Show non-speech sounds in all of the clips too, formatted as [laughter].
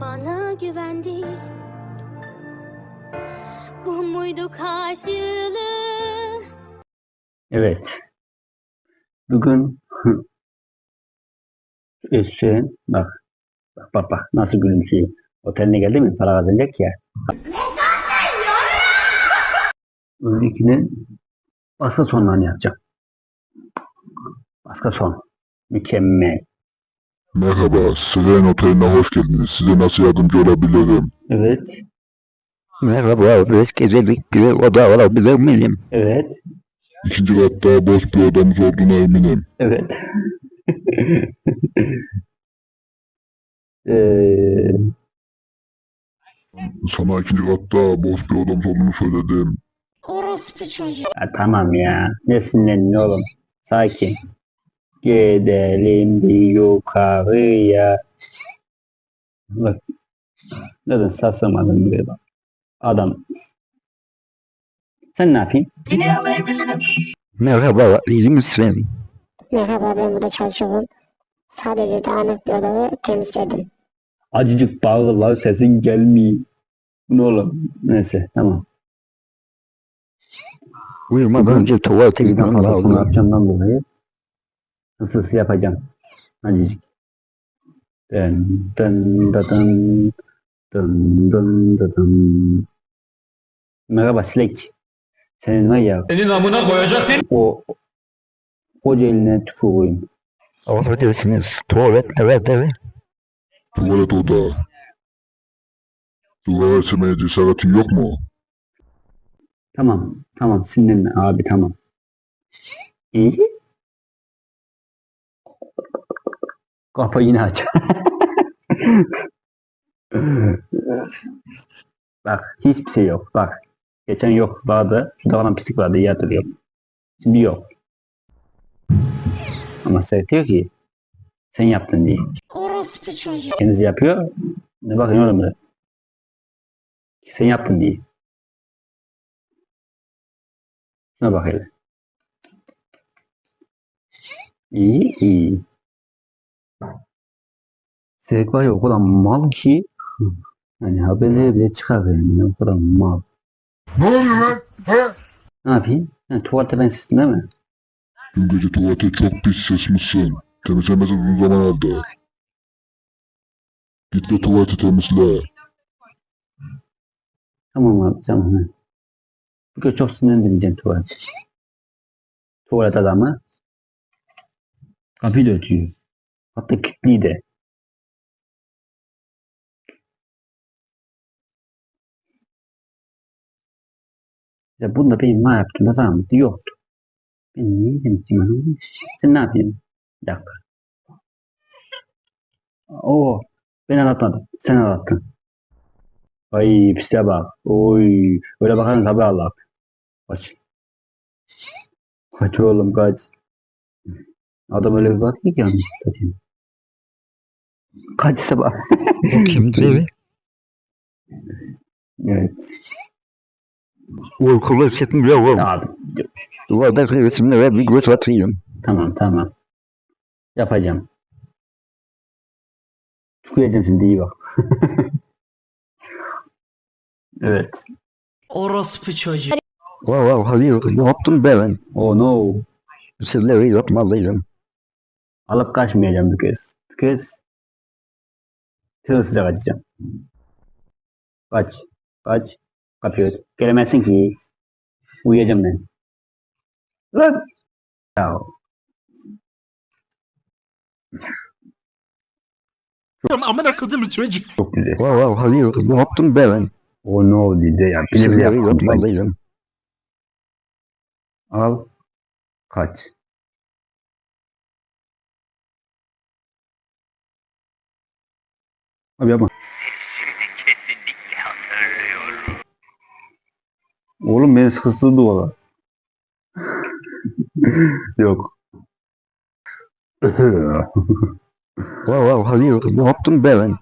bana güvendi. Bu muydu karşılığı? Evet. Bugün [laughs] Hüseyin bak bak bak bak nasıl gülümsüyor. Oteline geldi mi para kazanacak ya. Öndekinin baskı sonlarını yapacak. Baskı son. Mükemmel. Merhaba, Siren Oteli'ne hoş geldiniz. Size nasıl yardımcı olabilirim? Evet. Merhaba, beş gecelik bir oda alabilir miyim? Evet. İkinci katta boş bir odamız olduğuna eminim. Evet. Eee Sana ikinci katta boş bir odamız olduğunu söyledim. Orospu çocuğu. Ya tamam ya. Ne sinirlendin oğlum? Sakin. Gidelim bir yukarıya. Bak. Neden sarsamadım buraya bak. Adam. Sen ne yapayım? Merhaba, iyi misin? Merhaba ben burada çalışıyorum. Sadece dağınık bir odayı temizledim. Acıcık bağır lan sesin gelmiyor. Ne oğlum? Neyse tamam. Uyumadan önce tuvalete gitmem lazım. yapacağımdan dolayı hızlı hızlı yapacağım. Acıcık. Dın dın da dın dın dın da dın. Merhaba Silek. Senin var ya Senin amına koyacak seni. o koca eline tükürüğüm. Affedersiniz, tuvalet evet evet. Tuvalet oda. Duvara esmeye cesaretin yok mu? Tamam tamam sinirlenme abi tamam. İyi. Kapı yine aç. Bak hiçbir şey yok bak. Geçen yok vardı. Şurada falan pislik vardı iyi hatırlıyorum. Şimdi yok. Ama diyor ki sen yaptın diye. Orospu çocuğu. Kendisi yapıyor. Ne bakın oğlum da. Sen yaptın diye. Şuna bak hele. İyi iyi. Ya o kadar mal ki hani haberlere bile çıkar yani o kadar mal. Ne oluyor lan? He? Ne yapayım? Yani tuvalete ben sistem değil mi? Dün gece tuvalete çok pis sıçmışsın. Temizlemesi uzun zaman aldı. Git ve tuvaleti temizle. Tamam abi tamam. Bugün çok sinirlendireceğim tuvalet. Tuvalet adamı kapıyı da ötüyor. Hatta kilitliyi de. Ya bunda benim ne yaptığımda zahmeti yoktu. Ben niye demiştim? Sen ne yapıyorsun? Bir dakika. Oo, ben anlatmadım. Sen anlattın. Ay pise bak. Oy. Öyle bakarsan tabi Allah. Kaç. Kaç oğlum kaç. Adam öyle bir bakıyor ki satayım. Kaç sabah. Bu kimdi? evet. Uykulu hissetmiyorum. Abi. Duvardaki resimlere bir göz atayım. Tamam tamam. Yapacağım. Tüküreceğim şimdi iyi bak. [laughs] evet. Orospu çocuğu. Vav vav hayır, ne yaptım ben? Oh no. Sırları yapmalıyım. Alıp kaçmayacağım bu kez. Bu kez hırsızca kaçacağım. Kaç. Kaç. Kapıyı. Gelemezsin ki. Uyuyacağım ben. Lan. Ya. Amına koydum çocuk. Çok güzel. Vav vav hayır, ne yaptım ben? Oh no dedi ya. Bile bile yapmalıyım. Al. Kaç. Abi yapma. Oğlum beni sıkıştırdı valla. [laughs] Yok. Vav vav hayır, ne yaptım ben?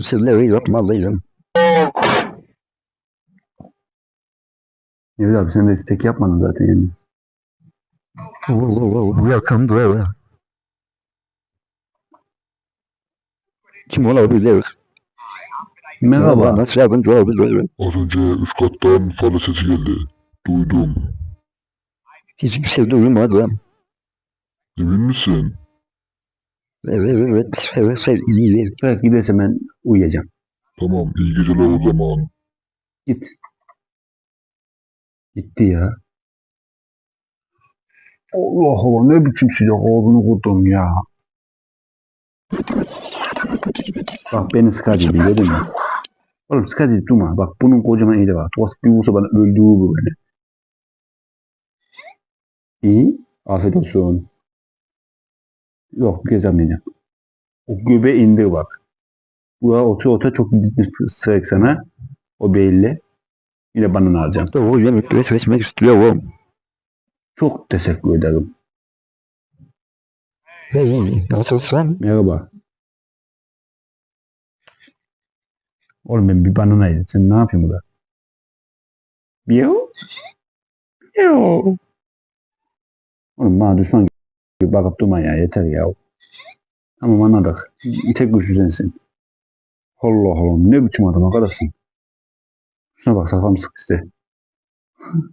Sırları yapmalıyım. Evet abi sen de istek yapmadın zaten yani. Wow, wow, wow, welcome to Kim olabilir? Merhaba. Nasıl yardımcı olabilir? Az önce üst kattan fare sesi geldi. Duydum. Hiçbir şey duymadım. Emin misin? Evet evet. Evet evet iyi. Bırak giderse ben uyuyacağım. Tamam iyi geceler o zaman. Git. Gitti ya. Allah Allah ne biçim sıcak olduğunu kurdum ya. Bak beni sıkacı dedim mi? Oğlum sıkacı durma. Bak bunun kocaman eli var. Tuvalet bir vursa bana öldüğü bu beni. İyi. Afiyet olsun. Yok gezemeyeceğim. O göbe indi bak. Bu otur otur çok sırak sana. O belli. Yine bana alacağım. Doğru yemekleri seçmek istiyorum. Çok teşekkür ederim. Merhaba. Oğlum ben bir banana yedim. Sen ne yapıyorsun burada? Biyo? Biyo. Oğlum bana düşman gibi bakıp durma ya. Yeter ya. Tamam anladık. Tek güçlü sensin. Allah Allah. Ne biçim adam arkadaşsın. Şuna bak saklam sıkıştı. [laughs]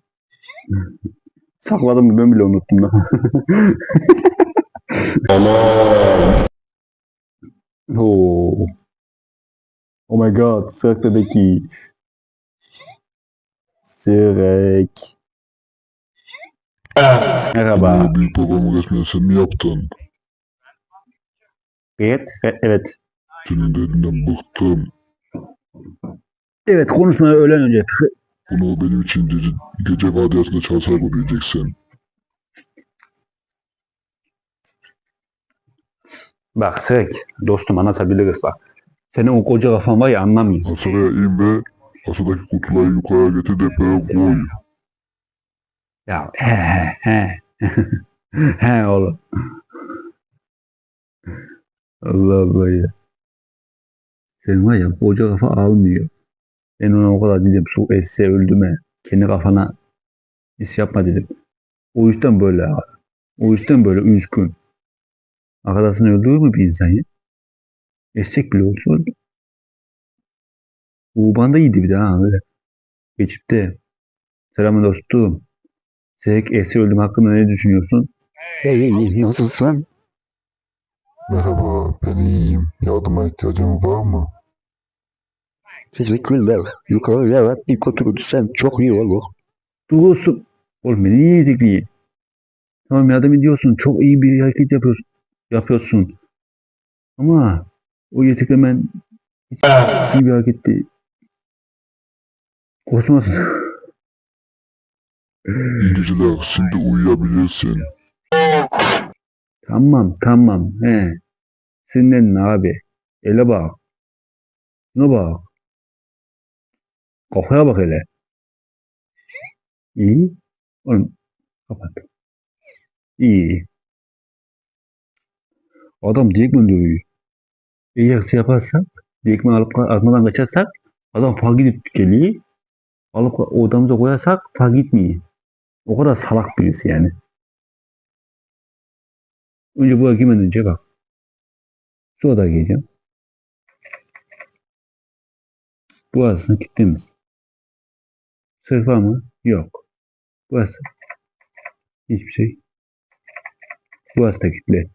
Sakladım mı ben bile unuttum da. [laughs] Oo. Oh my god, Sırık bebeki. Sırık. Merhaba. Büyük babamın resmini sen mi yaptın? Evet, e- evet. Senin de elinden bıktım. Evet, konuşmaya öğlen önce. Bunu benim için gece, gece vardiyasında çalışarak ödeyeceksin. Bak Sırık, dostum anlatabiliriz bak. Senin o koca kafan var ya anlamıyor. Masaya in ve masadaki kutuları yukarı getir depoya koy. Ya he he he. [laughs] he oğlum. Allah Allah ya. Sen var ya koca kafa almıyor. Ben ona o kadar dedim su esse öldüme. Kendi kafana iş yapma dedim. O yüzden böyle abi. O yüzden böyle üzgün. Arkadaşını öldürür mü bir insan ya? Eşek bile olsa öldü. Uğban da iyiydi bir daha öyle. Geçip de selamın dostum. Zek esir ölüm hakkında ne düşünüyorsun? Hey, nasılsın? Merhaba, ben iyiyim. Yardıma ihtiyacın var mı? Teşekkürler. Yukarıya bir oturursan çok iyi olur. Doğrusu. Oğlum beni niye yedikliği? Tamam yardım ediyorsun. Çok iyi bir hareket yapıyorsun. yapıyorsun. Ama o yeteklemen iyi bir hareket değil. Korkmasın. İyi geceler, şimdi uyuyabilirsin. tamam tamam. He. Sinirlenin abi. Ele bak. Şuna bak. Kafaya bak hele. İyi. Oğlum kapat. İyi. Adam direktmen dövüyor. İyi aksi yaparsak, direktmen alıp atmadan kaçarsak adam fark gidip geliyor. Alıp odamıza koyarsak fark gitmiyor. O kadar salak birisi yani. Önce bu girmeden önce bak. Şu odaya geleceğim. Bu arasını kilitlemiz. Sırf var mı? Yok. Burası. Hiçbir şey. Burası da kilitli.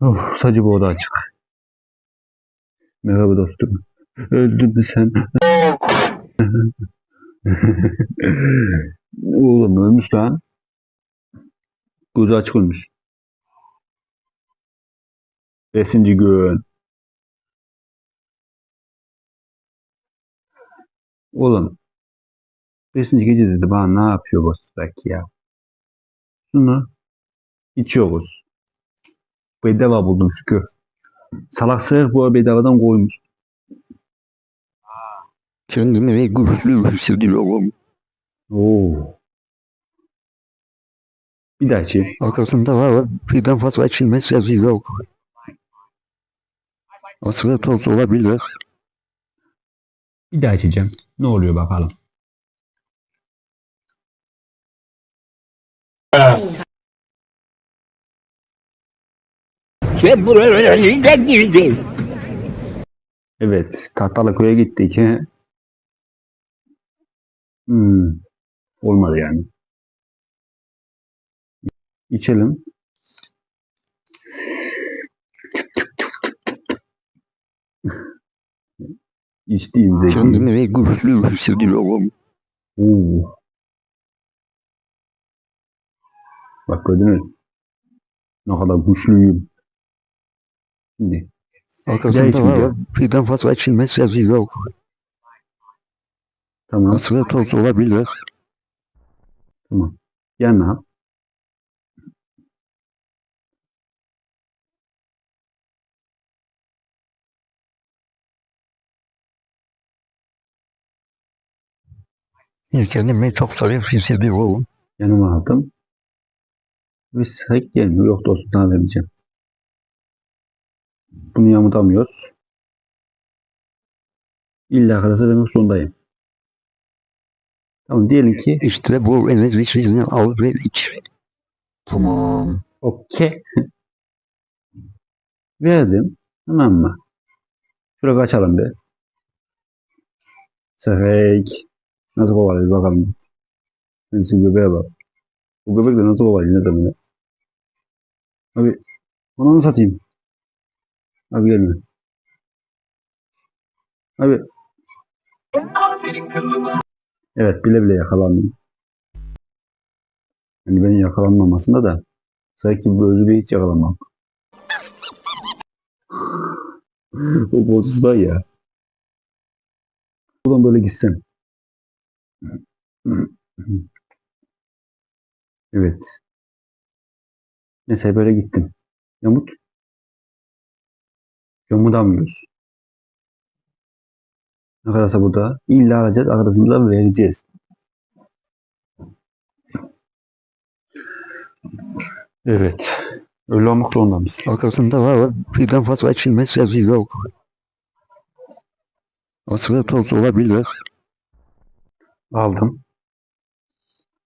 Oh, sadece bu oda açık. Merhaba dostum. Öldün mü sen? [laughs] Oğlum ölmüş lan. Gözü açık ölmüş. Beşinci gün. Oğlum. Beşinci gece dedi bana ne yapıyor bu ya. Şunu içiyoruz. Bedava buldum şükür. Salak sığır bu bedavadan koymuş. Kendimi güçlü hissediyorum. Oo. Bir daha içeyim. Arkasında var birden fazla içilme sesi yok. Aslında toz olabilir. Bir daha içeceğim. Ne oluyor bakalım. Sen buraya nereden girdin? Evet. Tahtalıköy'e gittik. he. Hmm. Olmadı yani. İçelim. İçtiğimizde Kendimi güçlü hissediyorum. Oo. Bak gördünüz. mü? Ne kadar güçlüyüm. Şimdi Arkasında var. Birden fazla içilme sesi yok. tamam Aslı toz olabilir. tamam. Yanına. Kendimi çok zarif hissediyorum. Yanıma aldım. Ve sahip gelmiyor. Yok dostum sana vermeyeceğim. Bunu yamutamıyoruz. İlla karası vermek zorundayım. Tamam diyelim ki İşte bu enerjisini al ve iç. Tamam. okey. [laughs] Verdim. Tamam mı? Şuraya kaçalım bir. Sahik. Nasıl kovalıyoruz bakalım. Ben şu göbeğe bak. Bu göbek de nasıl kovalıyor ne zaman ya? Abi onu satayım? Abi gelme. Abi. Evet bile bile yakalandım. Yani benim yakalanmamasında da sanki böyle bir hiç yakalanmam. [laughs] o bozuzda ya. Buradan böyle gitsem. Evet. Mesela böyle gittim. Yamut. Yamutamıyoruz. Ne kadarsa bu da illa alacağız, arkadaşımıza vereceğiz. Evet. Öyle olmak zorunda mısın? Arkasında var. Birden fazla içilme sesi yok. Aslı toz olabilir. Aldım.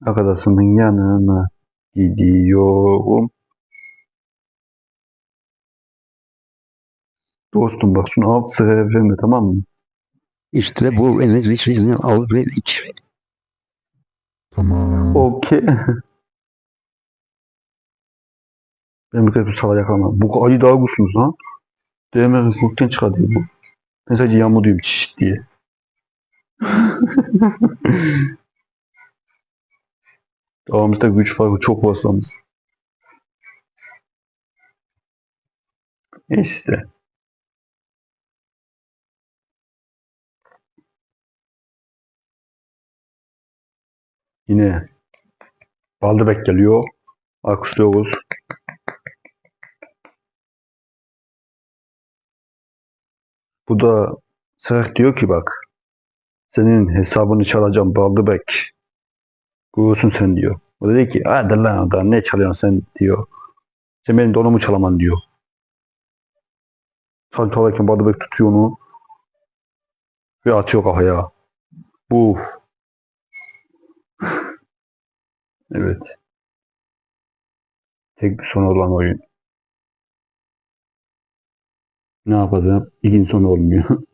Arkadaşımın yanına gidiyorum. Dostum bak şunu alt sıraya verme tamam mı? İşte bu enerjisini al ve iç. Tamam. Okey. [laughs] Ben bir kere bu salak yakalamam. Bu ayı daha güçlü ha. Değme hukukten çıkartıyor bu. Ben sadece yağmur diyorum çiş diye. [laughs] Aramızda güç farkı çok fazlamız. İşte. Yine Baldebek geliyor. Alkışlıyoruz. Bu da Serh diyor ki bak senin hesabını çalacağım Baldebek. Görürsün sen diyor. O dedi ki hadi lan adam ne çalıyorsun sen diyor. Sen benim donumu çalaman diyor. Sen çalarken Baldebek tutuyor onu ve atıyor kafaya. Uf. Evet. Tek bir son olan oyun. Ne yapalım? İkinci son olmuyor. [laughs]